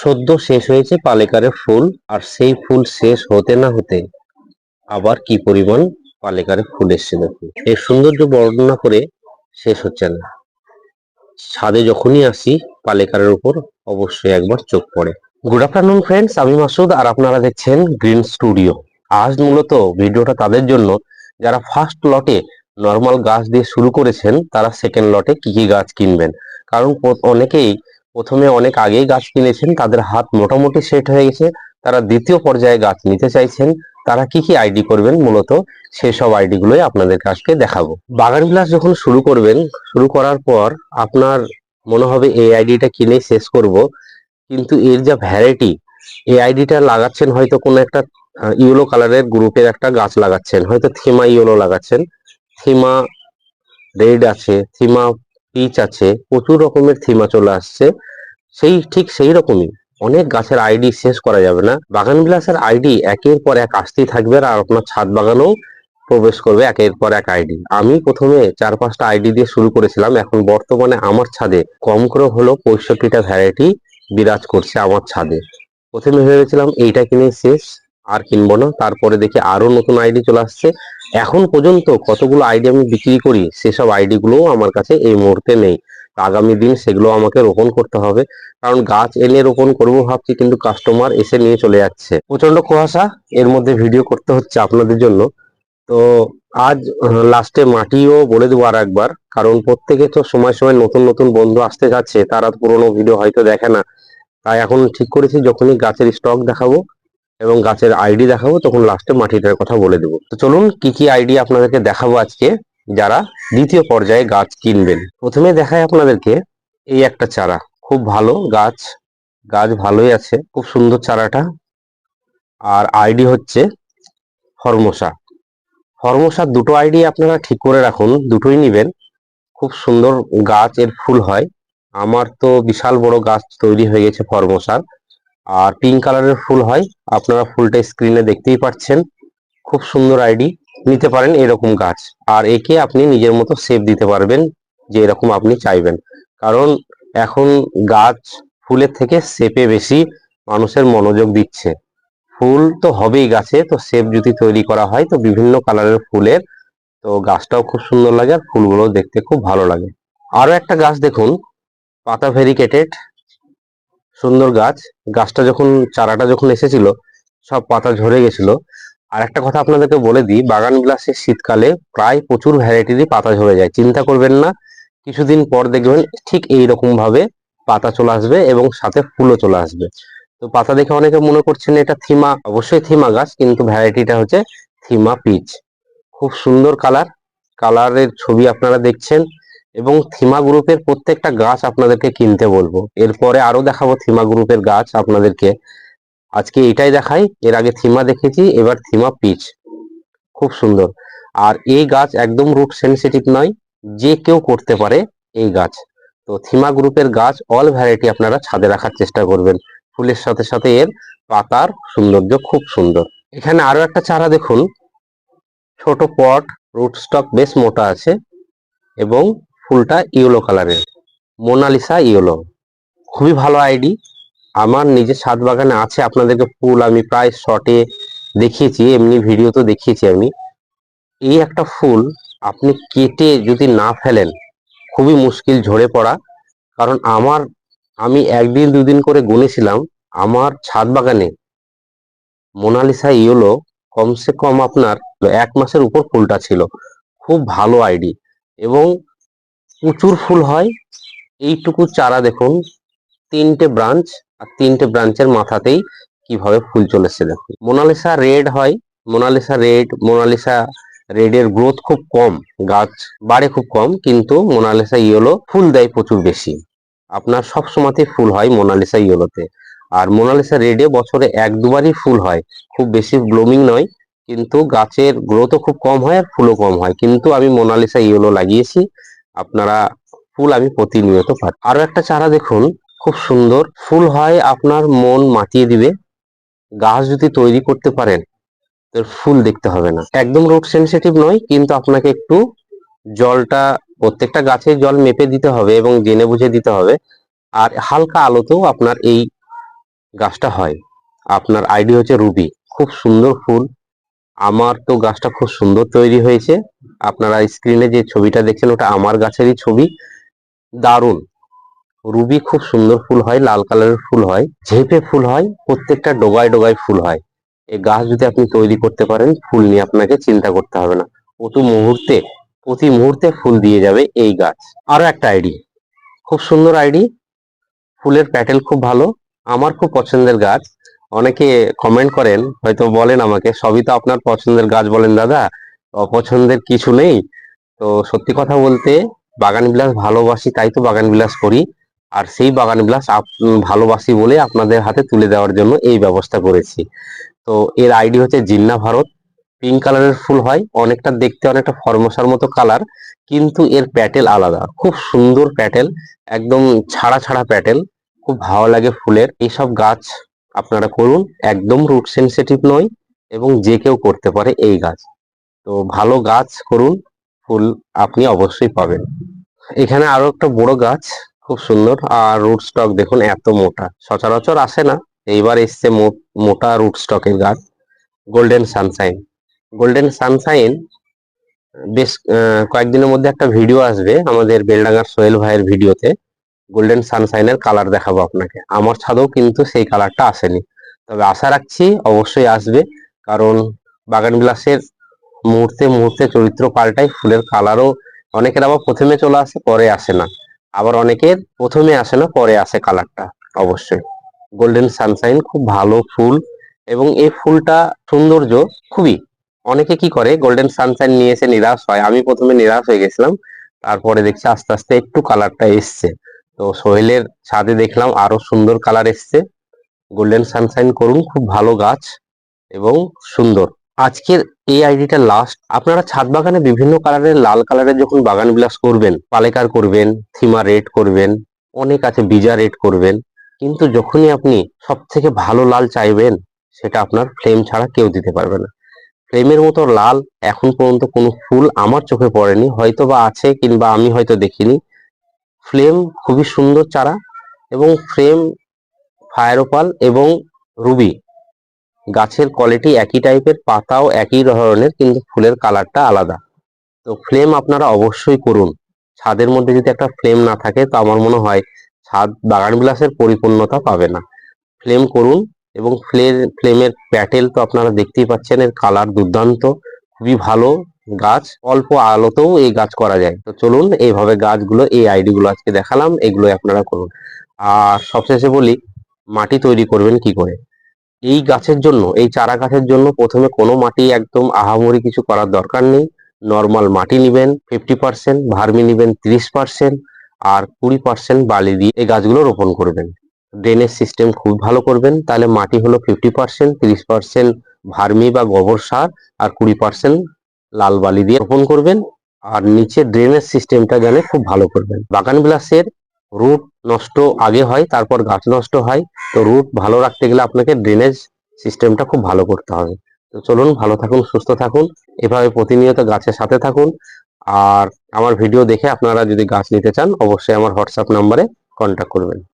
সদ্য শেষ হয়েছে পালেকারের ফুল, আর সেই ফুল শেষ হতে না হতে আবার কি পরিমাণ পালেকারে ফুল এসছে দেখুন। এর সৌন্দর্য বর্ণনা করে শেষ হচ্ছে না। ছাদে যখনই আসি পালেকারের উপর, অবশ্যই একবার চোখ পড়ে। গুড আফটারনুন ফ্রেন্ডস আমি মাসুদ, আর আপনারা দেখছেন গ্রিন স্টুডিও আজ মূলত ভিডিওটা তাদের জন্য, যারা ফার্স্ট লটে নর্মাল গাছ দিয়ে শুরু করেছেন, তারা সেকেন্ড লটে কি কি গাছ কিনবেন? কারণ অনেকেই প্রথমে অনেক আগেই গাছ কিনেছেন, তাদের হাত মোটামুটি সেট হয়ে গেছে। তারা দ্বিতীয় পর্যায়ে গাছ নিতে চাইছেন। তারা কি কি আইডি করবেন মূলত? সেই সব আইডি গুলোই আপনাদের কাছকে দেখাবো। বাগান বিলাস যখন শুরু করবেন, শুরু করার পর আপনার মনে হবে এই আইডিটা কিনে শেষ করব। কিন্তু এর যা ভ্যারাইটি এই আইডিটা লাগাচ্ছেন হয়তো কোনো একটা ইয়েলো কালারের গ্রুপের একটা গাছ লাগাচ্ছেন। হয়তো থিমা ইয়েলো লাগাচ্ছেন। থিমা রেড আছে থিমা পিচ আছে, প্রচুর রকমের থিমা চলে আসছে। সেই, ঠিক সেই রকমই। অনেক গাছের আইডি শেষ করা যাবে না। বাগান বিলাসের আইডি একের পর এক আসতেই থাকবে আর আপনার ছাদ বাগানেও প্রবেশ করবে একের পর এক আইডি আমি প্রথমে চার পাঁচটা আইডি দিয়ে শুরু করেছিলাম। এখন বর্তমানে আমার ছাদে কম করে হলো পঁয়ষট্টিটা ভ্যারাইটি বিরাজ করছে আমার ছাদে। প্রথমে ভেবেছিলাম এইটা কিনে শেষ। আর কিনবো না। তারপরে দেখি আরও নতুন আইডি চলে আসছে। এখন পর্যন্ত কতগুলো আইডি আমি বিক্রি করি, সেসব আইডি গুলোও আমার কাছে এই মুহূর্তে নেই। আগামী দিন সেগুলো আমাকে রোপণ করতে হবে। কারণ গাছ এনে রোপণ করব ভাবছি, কিন্তু কাস্টমার এসে নিয়ে চলে যাচ্ছে। প্রচণ্ড কুয়াশা, এর মধ্যে ভিডিও করতে হচ্ছে আপনাদের জন্য। তো আজ লাস্টে মাটিও বলে দেবো আর একবার। কারণ প্রত্যেকে তো সময় সময় নতুন নতুন বন্ধু আসতে যাচ্ছে, তারা পুরোনো ভিডিও হয়তো দেখে না। তাই এখন ঠিক করেছি, যখনই গাছের স্টক দেখাবো এবং গাছের আইডি দেখাবো, তখন লাস্টে মাটিটার কথা বলে দেবো। তো চলুন, কি কি আইডি আপনাদেরকে দেখাবো আজকে, যারা দ্বিতীয় পর্যায়ে গাছ কিনবেন। প্রথমে দেখায় আপনাদেরকে এই একটা চারা। খুব ভালো গাছ গাছ ভালোই আছে, খুব সুন্দর চারাটা। আর আইডি হচ্ছে ফরমোসা। ফরমোসার দুটো আইডি আপনারা ঠিক করে রাখুন, দুটোই নিবেন। খুব সুন্দর গাছ, এর ফুল হয়। আমার তো বিশাল বড় গাছ তৈরি হয়ে গেছে ফরমোসার। আর পিঙ্ক কালারের ফুল হয়, আপনারা ফুলটা স্ক্রিনে দেখতেই পাচ্ছেন। খুব সুন্দর আইডি, নিতে পারেন এরকম গাছ। আর একে আপনি নিজের মতো সেভ দিতে পারবেন, যে এরকম আপনি চাইবেন। কারণ এখন গাছ ফুলের থেকে শেপে বেশি মানুষের মনোযোগ দিচ্ছে। ফুল তো হবেই গাছে, তো শেপ যদি তৈরি করা হয়, তো বিভিন্ন কালারের ফুলের, তো গাছটাও খুব সুন্দর লাগে আর ফুলগুলো দেখতে খুব ভালো লাগে। আরও একটা গাছ দেখুন, পাতা ভেরিকেটেড সুন্দর গাছ। গাছটা যখন, চারাটা যখন এসেছিল, সব পাতা ঝরে গেছিল। আর একটা কথা আপনাদেরকে বলে দিই, বাগান গ্লাসের শীতকালে প্রায় প্রচুর ভ্যারাইটিরই পাতা ঝরে যায়। চিন্তা করবেন না, কিছুদিন পর দেখবেন ঠিক এই রকম ভাবে পাতা চলে আসবে এবং সাথে ফুলও চলে আসবে। তো পাতা দেখে অনেকে মনে করছেন এটা থিমা। অবশ্যই থিমা গাছ, কিন্তু ভ্যারাইটিটা হচ্ছে থিমা পিচ। খুব সুন্দর কালার। কালারের ছবি আপনারা দেখছেন। এবং থিমা গ্রুপের প্রত্যেকটা গাছ আপনাদেরকে কিনতে বলব। এরপরে আরও দেখাবো থিমা গ্রুপের গাছ আপনাদেরকে। আজকে এটাই দেখাই, এর আগে থিমা দেখেছি, এবার থিমা পিচ। খুব সুন্দর। আর এই গাছ একদম রুট সেনসিটিভ নয়, যে কেউ করতে পারে এই গাছ। তো থিমা গ্রুপের গাছ, অল ভ্যারাইটি আপনারা ছাদে রাখার চেষ্টা করবেন। ফুলের সাথে সাথে এর পাতার সৌন্দর্য খুব সুন্দর। এখানে আরও একটা চারা দেখুন। ছোট পট, রুট স্টক বেশ মোটা আছে এবং ফুলটা ইয়েলো কালারের। মোনালিসা ইয়েলো। খুবই ভালো আইডি। আমার নিজের ছাদ বাগানে আছে, আপনাদেরকে ফুল আমি প্রায় শর্টে দেখিয়েছি, এমনি ভিডিও তো দেখিয়েছি আমি। এই একটা ফুল আপনি কেটে যদি না ফেলেন, খুবই মুশকিল ঝরে পড়া। কারণ আমার, আমি একদিন দুদিন করে গুনেছিলাম, আমার ছাদ বাগানে মোনালিসা ইয়েলো কমসে কম আপনার এক মাসের উপর ফুলটা ছিল। খুব ভালো আইডি। এবং প্রচুর ফুল হয়। এইটুকু চারা দেখুন, তিনটে ব্রাঞ্চ আর তিনটে ব্রাঞ্চের মাথাতেই কীভাবে ফুল চলেছে দেখুন। মোনালিসা রেড হয়, মোনালিসা রেড মোনালিসা রেড এর গ্রোথ খুব কম, গাছ বাড়ে খুব কম, কিন্তু মোনালিসা ইয়েলো ফুল দেয় প্রচুর বেশি। আপনার সব সময়তেই ফুল হয় মোনালিসা ইয়েলোতে। আর মোনালিসা রেডে বছরে এক দুবারই ফুল হয়। খুব বেশি ব্লুমিং নয়, কিন্তু গাছের গ্রোথও খুব কম হয় আর ফুলও কম হয়। কিন্তু আমি মোনালিসা ইয়েলো লাগিয়েছি আপনারা ফুল আমি প্রতিনিয়ত পাই আরও একটা চারা দেখুন, খুব সুন্দর। ফুল হয় আপনার মন মাতিয়ে দিবে। গাছ যদি তৈরি করতে পারেন তো ফুল দেখতে হবে না। একদম রুট সেনসিটিভ নয়, কিন্তু আপনাকে একটু জলটা, প্রত্যেকটা গাছে জল মেপে দিতে হবে এবং জেনে বুঝে দিতে হবে। আর হালকা আলোতেও আপনার এই গাছটা হয়। আপনার আইডি হচ্ছে রুবি খুব সুন্দর ফুল। আমার তো গাছটা খুব সুন্দর তৈরি হয়েছে। আপনারা স্ক্রিনে যে ছবিটা দেখছেন, ওটা আমার গাছেরই ছবি। দারুণ। রুবি খুব সুন্দর ফুল হয়, লাল কালারের ফুল হয়, ঝেপে ফুল হয়, প্রত্যেকটা ডোগায় ডোগায় ফুল হয়। এই গাছ যদি আপনি তৈরি করতে পারেন, ফুল নিয়ে আপনাকে চিন্তা করতে হবে না। প্রতি মুহূর্তে প্রতি মুহূর্তে ফুল দিয়ে যাবে এই গাছ। আরও একটা আইডি। খুব সুন্দর আইডি। ফুলের প্যাটেল খুব ভালো। আমার খুব পছন্দের গাছ। অনেকে কমেন্ট করেন, হয়তো বলেন আমাকে, সবই তো আপনার পছন্দের গাছ বলেন দাদা অপছন্দের কিছু নেই। তো সত্যি কথা বলতে, বাগান বিলাস ভালোবাসি, তাই তো বাগান বিলাস করি। আর সেই বাগান বিলাস ভালোবাসি বলে আপনাদের হাতে তুলে দেওয়ার জন্য এই ব্যবস্থা করেছি। তো এর আইডি হচ্ছে জিন্না ভারত। পিঙ্ক কালারের ফুল হয়, অনেকটা দেখতে অনেকটা ফর্মসার মতো কালার কিন্তু এর প্যাটেল আলাদা। খুব সুন্দর প্যাটেল, একদম ছাড়া ছাড়া প্যাটেল, খুব ভালো লাগে ফুলের। এইসব গাছ আপনারা করুন, একদম রুট সেনসিটিভ নয় এবং যে কেউ করতে পারে এই গাছ। তো ভালো গাছ করুন, ফুল আপনি অবশ্যই পাবেন। এখানে আরও একটা বড় গাছ, খুব সুন্দর। আর রুট স্টক দেখুন এত মোটা। সচরাচর আসে না, এইবার এসছে মোটা রুট স্টকের গাছ গোল্ডেন সানশাইন গোল্ডেন সানশাইন বেশ কয়েকদিনের মধ্যে একটা ভিডিও আসবে আমাদের বেলডাঙ্গার সোহেল ভাইয়ের ভিডিওতে গোল্ডেন সানশাইনের কালার দেখাবো আপনাকে। আমার ছাদেও কিন্তু সেই কালারটা আসেনি। তবে আশা রাখছি অবশ্যই আসবে, কারণ বাগান বিলাসের মুহূর্তে মুহূর্তে চরিত্র পাল্টায় ফুলের কালারও অনেকের আবার প্রথমে চলে আসে, পরে আসে না। আবার অনেকের প্রথমে আসে না, পরে আসে কালারটা অবশ্যই। গোল্ডেন সানশাইন খুব ভালো ফুল এবং এই ফুলটা সৌন্দর্য খুবই। অনেকে কি করে গোল্ডেন সানশাইন নিয়ে এসে নিরাশ হয়। আমি প্রথমে নিরাশ হয়ে গেছিলাম, তারপরে দেখছি আস্তে আস্তে একটু কালারটা এসছে। তো সোহেলের ছাদে দেখলাম আরও সুন্দর কালার এসছে। গোল্ডেন সানশাইন করুন, খুব ভালো গাছ এবং সুন্দর। আজকের এই আইডিটা লাস্ট আপনারা ছাদ বাগানে বিভিন্ন কালারের, লাল কালারের যখন বাগান বিলাস করবেন, পালেকার করবেন থিমা রেড করবেন, অনেক আছে বিজা রেড করবেন, কিন্তু যখনই আপনি সব থেকে ভালো লাল চাইবেন, সেটা আপনার ফ্লেম ছাড়া কেউ দিতে পারবে না। ফ্লেমের মতো লাল এখন পর্যন্ত কোনো ফুল আমার চোখে পড়েনি হয়তো বা আছে কিংবা আমি হয়তো দেখিনি। ফ্লেম খুবই সুন্দর চারা এবং ফ্রেম ফায়ারোপাল এবং রুবি। গাছের কোয়ালিটি একই টাইপের পাতাও একই ধরনের, কিন্তু ফুলের কালারটা আলাদা। তো ফ্লেম আপনারা অবশ্যই করুন। ছাদের মধ্যে যদি একটা ফ্লেম না থাকে, তো আমার মনে হয় ছাদ বাগান বিলাসের পরিপূর্ণতা পাবে না। ফ্লেম করুন এবং ফ্লের, ফ্লেমের প্যাটেল তো আপনারা দেখতেই পাচ্ছেন, এর কালার দুর্দান্ত, খুবই ভালো। গাছ, অল্প আলোতেও এই গাছ করা যায়। তো চলুন, এইভাবে গাছগুলো, এই আইডি গুলো আজকে দেখালাম, এগুলো আপনারা করুন। আর সবশেষে বলি, মাটি তৈরি করবেন কি করে? এই গাছের জন্য, এই চারা গাছের জন্য প্রথমে কোনো মাটি একদম আহামরি কিছু করার দরকার নেই। নর্মাল মাটি নেবেন ফিফটি পার্সেন্ট ভার্মি নেবেন, তিরিশ পার্সেন্ট আর কুড়ি পার্সেন্ট বালি দিয়ে এই গাছগুলো রোপণ করবেন। ড্রেনেজ সিস্টেম খুব ভালো করবেন, তাহলে মাটি হলো ফিফটি পার্সেন্ট তিরিশ পার্সেন্ট ভার্মি বা গোবর সার, আর কুড়ি পার্সেন্ট লাল বালি দিয়ে রোপণ করবেন আর নিচে ড্রেনেজ সিস্টেমটা জানে খুব ভালো করবেন। বাগান বিলাসের রুট নষ্ট আগে হয়, তারপর গাছ নষ্ট হয়। তো রুট ভালো রাখতে গেলে আপনাকে ড্রেনেজ সিস্টেমটা খুব ভালো করতে হবে। তো চলুন, ভালো থাকুন, সুস্থ থাকুন। এভাবে প্রতিনিয়ত গাছের সাথে থাকুন। আর আমার ভিডিও দেখে আপনারা যদি গাছ নিতে চান, অবশ্যই আমার হোয়াটসঅ্যাপ নাম্বারে কন্ট্যাক্ট করবেন।